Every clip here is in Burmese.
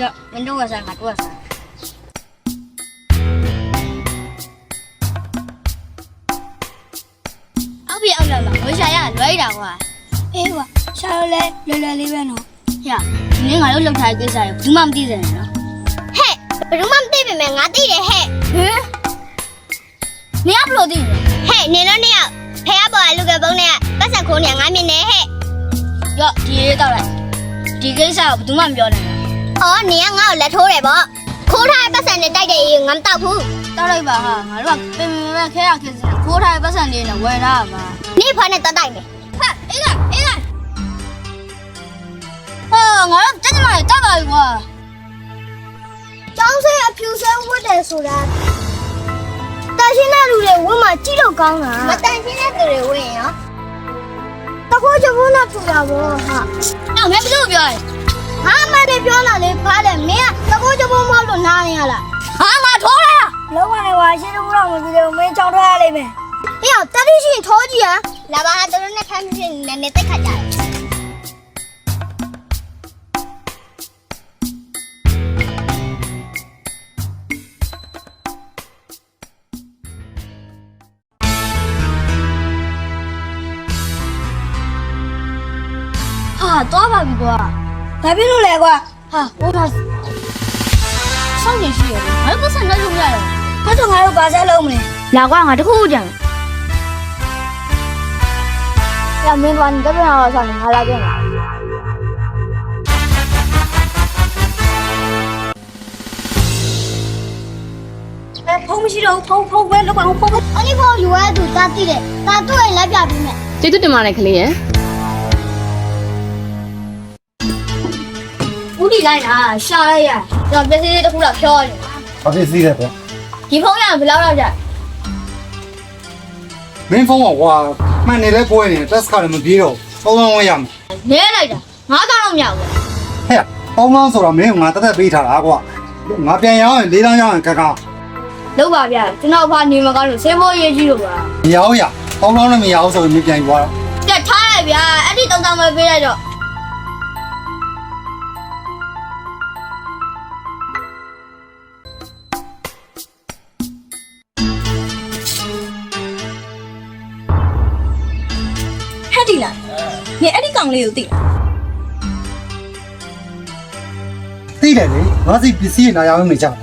ညမင်းတို့ကစားငါတို့ကစားအောက်ပြအောက်လာလာဝရှာရလွိုက်တာကွာအေးကွာရှာလို့လဲလွယ်လွယ်လေးပဲနော်ညဒီနေ့ငါတို့လောက်ထားတဲ့ကိစ္စရဘူးမှမသိစင်နော်ဟဲ့ဘယ်သူမှမသိပေမဲ့ငါသိတယ်ဟဲ့ဟင်နေရဘလို့သိဟဲ့နေတော့နေရဖះပေါ်ကလူကပုံးနဲ့ပတ်ဆက်ခိုးနေငါမြင်နေဟဲ့ညဒီရေးတော့လိုက်ဒီကိစ္စကဘယ်သူမှမပြောနိုင်ဘူး အော်နေကငါ့ကိုလက်ထိုးတယ်ဗောခိုးထားတဲ့ပတ်စံနဲ့တိုက်တဲ့ရေငါမတောက်ဘူး။တောက်လိုက်ပါဟာငါတို့ကပင်ပင်ပဲခဲရခဲစင်ခိုးထားတဲ့ပတ်စံလေးနဲ့ဝယ်ထားပါနေဖွားနဲ့တက်တိုက်မယ်။ဟာအေးကအေးကဟာငါတို့တက်ကြမှာတက်ပါပြီကွာကျောင်းဆဲအဖြူဆဲဝတ်တယ်ဆိုတာတန်ရှင်းတဲ့လူတွေဝတ်မှကြည့်လို့ကောင်းတာမတန်ရှင်းတဲ့သူတွေဝတ်ရင်ရောတခိုးချဖို့နဲ့ပူတာဗောဟာ။အော်မင်းဘယ်လိုပြောလဲ ဟာမတဲ့ပြောလာလေဖားတယ်မင်းကတခိုးချဖို့မဟုတ်လို့နားနေရလား။ဟာငါထိုးလာ။လောကနေဝါရှင်းတော့တော့မပြီးတော့မင်းကြောင်ထွက်ရလိမ့်မယ်။အေးတတိရှိရင်ထောကြီးဟာလာပါဟာတို့နဲ့ဖမ်းဖြစ်နေနေတက်ခါကြတယ်ဟာသွားပါပြီကွာ။ ဘာဖြစ်လို့လဲကွာဟာဟိုတော့စောင့်နေရှိရတယ်ငါတို့ပတ်စံနဲ့လုပ်ရတယ်။အဲ့တော့ငါတို့ဘာဆက်လုပ်မလဲလာကွာငါတခုခုကြံရမင်းကနေတော့ပြန်တော့ဆောင်နေငါလာပြန်လာ။အဲဖုံးမရှိတော့ဘူးဖုံးဖုံးပဲလောက်အောင်ဖုံးပဲ။အဲ့ဒီဖုံးယူရတဲ့သူတာတိတယ်။တာတွေ့ရင်လက်ပြပြီးမယ်ကျေးဇူးတင်ပါတယ်ခလေးရယ် ဦးဒီလိုက်တာရှာလိုက်ရကျွန်တော်ပစ္စည်းလေးတစ်ခုတော့ဖြောနေဘာဖြစ်စီးလဲပေါ့ဒီဖုန်းရဘယ်လောက်တော့ကြမင်းဖုန်းကဟွာမှန်နေလဲပွဲနေတက်စကလည်းမပြေတော့ပုံလုံးဝရမယ်နဲလိုက်တာငါးကောင်းတော့မရဘူးဟဲ့ပုံလုံးဆိုတော့မင်းကငါတက်တက်ပေးထားတာကွာငါပြန်ရောက်ရင်လေးလောင်းရောက်ရင်ကကလောက်ပါဗျာကျွန်တော်ဘာနေမကောင်းလို့ဆေးမိုးရေးကြီးလို့ပါမရဘူးရပုံလုံးလည်းမရဘူးဆိုရင်မပြန်ယူသွားတော့တက်ထားလိုက်ဗျာအဲ့ဒီတုံးတောင်ပဲပေးလိုက်တော့ နေအဲ့ဒီကောင်လေးကိုသိလားသိတယ်လေငါစီပစ္စည်းနာရောက်နေကြတယ်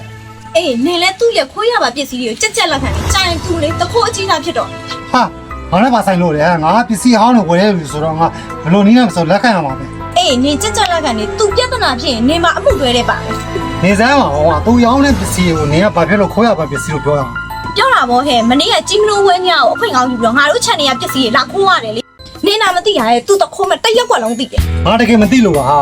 အေးနေလဲသူ့ရဲ့ခိုးရပါပစ္စည်းတွေကိုကြက်ကြက်လက်ခံပြီးကြိုင်သူလေးတခိုးအကြီးသားဖြစ်တော့ဟာငါလည်းပါဆိုင်လို့လေငါပစ္စည်းဟောင်းကိုဝယ်ရပြီဆိုတော့ငါဘလို့နီးနေဆိုလက်ခံရမှာပဲအေးနေကြက်ကြက်လက်ခံနေသူပြဿနာဖြစ်ရင်နေမှာအမှုတွဲတဲ့ပါပဲနေစမ်းပါဟောသူရောင်းတဲ့ပစ္စည်းကိုနင်ကဘာဖြစ်လို့ခိုးရပါပစ္စည်းလို့ပြောရအောင်ပြောတာဗောဟဲ့မနေ့ကကြီးမလို့ဝဲညကိုအခွင့်ကောင်းယူပြီးတော့ငါတို့ channel ရပစ္စည်းတွေလာခိုးရတယ်လေ နေနာမသိရရဲ့သူတခိုးမဲ့တရက်ကွက်လုံးသိတယ်ငါတကယ်မသိလို့ပါဟာ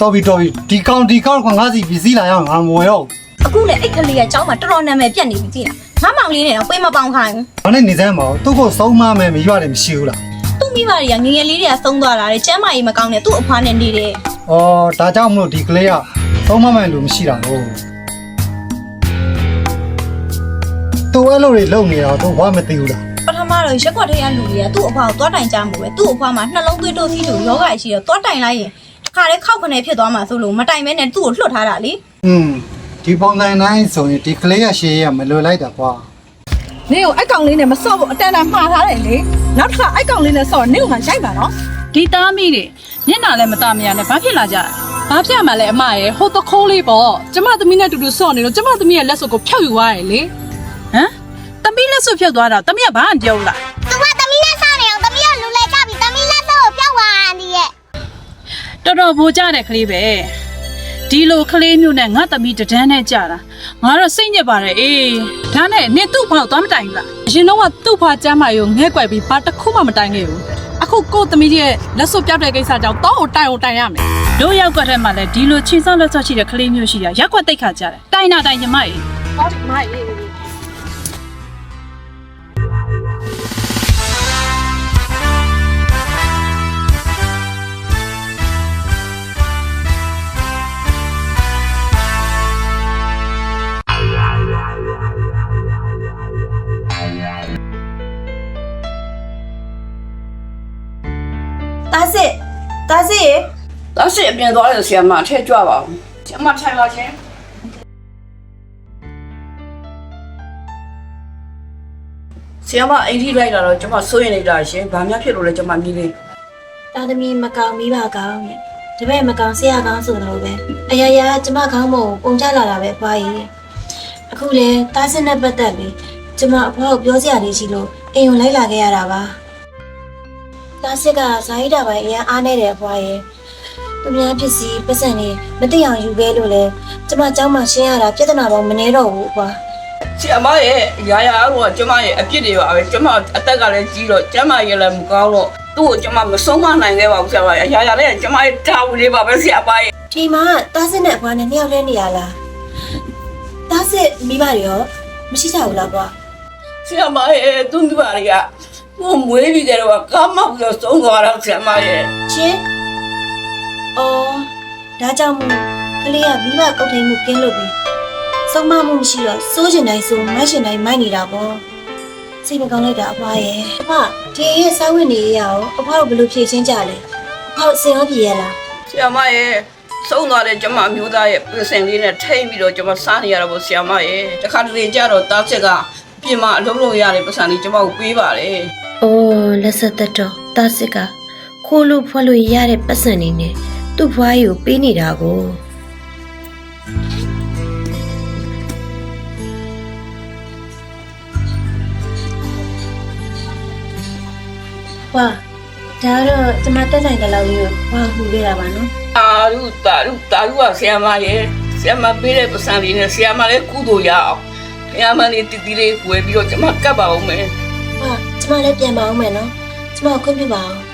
တော်ပြီတော်ပြီဒီကောင်ဒီကောင်ကငါစီပစ္စည်းလာရအောင်ငါမဝယ်တော့အခုလေအဲ့ကလေးကကျောင်းမှာတော်တော်နာမည်ပြတ်နေပြီသိလားငါမောင်လေးနဲ့တော့ပေးမပေါင်းခိုင်းဘာနဲ့နေစမ်းပါသူ့ကိုစုံမမယ်မရွရတယ်မရှိဘူးလားသူ့မိဘတွေကငငယ်လေးတွေကသုံးသွားတာလေကျမ်းမာရေးမကောင်းတဲ့သူ့အဖွားနဲ့နေတယ်။အော်ဒါကြောင့်မလို့ဒီကလေးကသုံးမမှန်လို့မရှိတာဟုတ်။သူအဲ့လိုတွေလုံနေတော့သူဘာမသိဘူးလားပထ မတော့ရက်ကွက်ထဲကလူတွေကသူ့အဖွားကိုသွားတိုင်ကြမှုပဲသူ့အဖွားမှာနှလုံးသွေးတိုးသီးတို့ယောဂရှိတော့သွားတိုင်လိုက်ရင်တခါလေခောက်ခနဲ့ဖြစ်သွားမှာဆိုလို့မတိုင်မဲနဲ့သူ့ကိုလွှတ်ထားတာလေ။อืมဒီပုံစံတိုင်းဆိုရင်ဒီကလေးကရှေးရမလွယ်လိုက်တာကွာနင်းကိုအဲ့ကောင်လေးနဲ့မဆော့ဘူးအတန်တန်မှားထားတယ်လေနောက်တစ်ခါအဲ့ကောင်လေးနဲ့ဆော့နင်းကိုငါရိုက်ပါနော်ဒီသားမိတွေမျက်နှာလည်းမသားမရနဲ့ဘာဖြစ်လာကြလဲဘာဖြစ်မှလဲအမရဲ့ဟိုတခိုးလေးပေါ့ကျမသမီးနဲ့တူတူဆော့နေလို့ကျမသမီးရဲ့လက်စွပ်ကိုဖျောက်ယူသွားတယ်လေဟမ် သမီးလက်စွပ်ဖျောက်သွားတာသမီးကဘာမှမပြောဘူးလား။သူကတမီးနဲ့ဆောင်းနေအောင်တမီးကလူလဲကြပြီတမီးလက်တော့ပြောက်သွားတယ်ရဲ့တော်တော်ဗိုလ်ကြတဲ့ကလေးပဲဒီလိုကလေးမျိုးနဲ့ငါသမီးတဒန်းနဲ့ကြတာငါတော့စိတ်ညစ်ပါတယ်အေးဒါနဲ့နင်သူ့ဖောက်သွားမတိုင်ဘူးလားအရင်တော့ကသူ့ဖွာကျမ်းမာရုံငဲ့ကွယ်ပြီးဘာတစ်ခုမှမတိုင်ခဲ့ဘူးအခုကို့သမီးရဲ့လက်စွပ်ပြောက်တဲ့ကိစ္စကြောင့်တော့တိုင်အောင်တိုင်ရမယ်တို့ရောက်ကွက်ထဲမှာလည်းဒီလိုချင်းစောက်လက်စွပ်ရှိတဲ့ကလေးမျိုးရှိတာရက်ကွက်တိတ်ခါကြတယ်တိုင်နာတိုင်ညီမကြီးဟုတ်တယ်ညီမကြီး စစ်အပြင်သွားတယ်ဆရာမထဲကြွပါအောင်ဆရာမထိုင်ပါရှင်ဆရာမအင်တီလိုက်လာတော့ကျွန်မစိုးရိမ်နေတာရှင်ဘာများဖြစ်လို့လဲကျွန်မမြည်လေးတာသမီမကောင်မိဘကောင်ရဲ့တပည့်မကောင်ဆရာကောင်ဆိုတော့ပဲအရာရာကျမခေါင်းမို့ပုံချလာတာပဲဖွားရည်အခုလဲတားစစ်နဲ့ပတ်သက်ပြီးကျမအဖွားကိုပြောစရာလေးရှိလို့အိမ်ုံလိုက်လာခဲ့ရတာပါတားစစ်ကဇာဟိတာပိုင်းအရန်အားနေတယ်ဖွားရည် သူများဖြစ်စီပတ်စံနေမသိအောင်ယူခဲ့လို့လေကျမเจ้าမှရှင်းရတာပြဿနာပေါင်းမနေတော့ဘူးအဖွား ဆီယမရဲ့ရာရာတော့ကျမရဲ့အပြစ်တွေပါပဲကျမအသက်ကလည်းကြီးတော့ကျမရဲ့လည်းမကောင်းတော့သူ့ကိုကျမမဆုံးမနိုင်ခဲ့ပါဘူးဆီယမရဲ့ရာရာလည်းကျမရဲ့တာဝန်လေးပါပဲဆီယမရဲ့ ဒီမှာတားစစ်နဲ့အဖွားနဲ့နှစ်ယောက်တည်းနေရလားတားစစ်မိဘတွေရောမရှိကြဘူးလားကွာ ဆီယမရဲ့သူ့မိဘတွေကကိုမွေးပြီးကြတော့ကားမောက်ပြီးတော့ဆုံးသွားတော့ဆီယမရဲ့ ရှင်။ အော်ဒါကြောင့်မို့ကလေးကမိဘကုတ်ထိန်မှုကင်းလို့ပြီ။ဆုံးမမှုမရှိတော့စိုးကျင်တိုင်းစိုးမိုက်ရှင်တိုင်းမိုက်နေတာပေါ့။စိတ်မကောင်းလိုက်တာအဖွားရဲ့။အဖဒီရဲ့စောင်းဝင်နေရအောင်အဖွားတို့ဘယ်လိုဖြေချင်းကြလဲ။အဖွားစင်ရောပြေရလားဆီယမရဲ့ဆုံးသွားတဲ့ကျမမျိုးသားရဲ့ပြင်စင်လေးနဲ့ထိမ့်ပြီးတော့ကျမစားနေရတော့ဗောဆီယမရဲ့တခါတလေကြတော့တားချက်ကပြင်မအလုံးလုံးရတဲ့ပတ်စံလေးကျမကိုပေးပါတယ်။အော်လက်ဆက်သက်တော့တာစစ်ကခိုးလို့ဖွဲ့လို့ရတဲ့ပတ်စံနေနဲ့ သူ့ဖွားကြီးကိုပေးနေတာကို။ဝါဒါတော့ကျမတက်နိုင်တဲ့လောက်ကြီးကိုဝါဟူခဲ့တာပါနော်အာရုတာရုတာရုကဆီယမရဲ့ဆီယမပေးတဲ့ပတ်စံလေးနဲ့ဆီယမလည်းကုသိုလ်ရအောင်ဆီယမလေးတည်တည်လေးဝယ်ပြီးတော့ကျမကတ်ပါအောင်မယ်။ဟာကျမလည်းပြန်ပါအောင်မယ်နော်။ကျမကိုခွင့်ပြုပါအောင်